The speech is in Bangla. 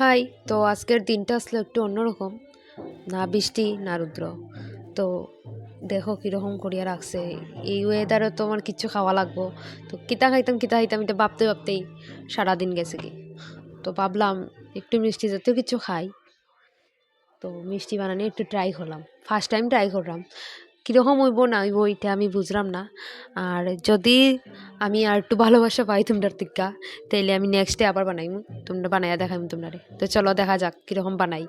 হাই, তো আজকের দিনটা আসলে একটু অন্যরকম। না বৃষ্টি, না রুদ্র। তো দেখো কীরকম করিয়া রাখছে। এই ওয়েদারে তো আমার কিচ্ছু খাওয়া লাগবো। তো কিতা খাইতাম কিতা খাইতাম এটা ভাবতে ভাবতেই সারাদিন গেছে কি। তো ভাবলাম একটু মিষ্টি জাতীয় কিছু খাই। তো মিষ্টি বানানি একটু ট্রাই করলাম। ফার্স্ট টাইম ট্রাই করলাম। কীরকম হইব না হইব এটা আমি বুঝলাম না। আর যদি আমি আর একটু ভালোবাসা পাই তোমরা টিকা তাইলে আমি নেক্সট ডে আবার বানাইমু। তোমরা বানাইয়া দেখাইম তোমরা তো চলো দেখা যাক কীরকম বানাই।